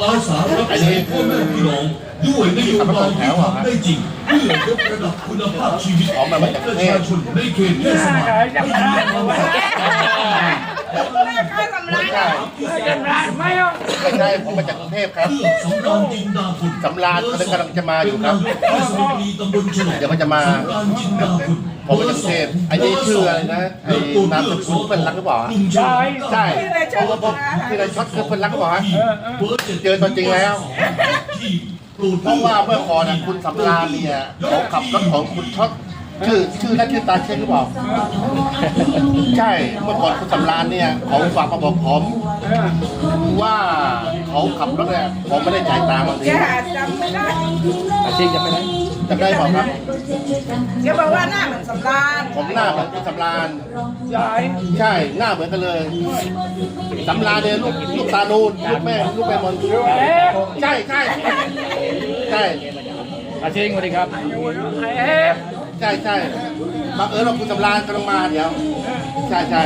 อาสารับใช้พ่อแม่พี่น้องด้วยนโยบายที่ทำได้จริงเพื่อยกระดับคุณภาพชีวิตของประชาชนในเขตเทศบาล ให้ดีขึ้นมาค่าสำราญใช่ไม่เอาไม่ใช่ผมมาจากกรุงเทพครับเพื่อสำราญจินดาคุณสำราญกำลังจะมาอยู่ครับเทศมนตรีตำบลฉลองเดี๋ยวมันจะมาสำราญจินดาคุณผมมาจากกรุงเทพไอ้นี่ชื่ออะไรนะไอ้นามสกุลเพื่อนรักหรือเปล่าใช่ใช่เพราะว่าผมที่ไรช็อตคือเพื่อนรักหรือเปล่าฮะเจอตัวจริงแล้วเพราะว่าเมื่อก่อนน่ะคุณสำราญเนี่ยเขาขับรถของคุณช็อต ชื่อชื่อนั่นชื่อตาเชนหรือเปล่า ใช่เมื่อก่อนคุณสำราญเนี่ยเขาฝากมาบอกผมว่าเขาขับรถเนี่ยผมไม่ได้จ่ายตังค์บางทีแกจำไม่ได้อาชีพจะไปไหนจำได้เปล่าครับแกบอกว่าหน้าเหมือนสำราญผมหน้าเหมือนคุณสำราญยายใช่หน้าเหมือนกันเลยสำราญเนี่ยลูกลูกตานูนลูกแม่ลูกแม่มนใช่ใช่ใช่อาชีพสวัสดีครับไอเอฟ ใช่ใช่บังเอิญว่าคุณสำราญกำลังมาเดี๋ยว ใช่ใช่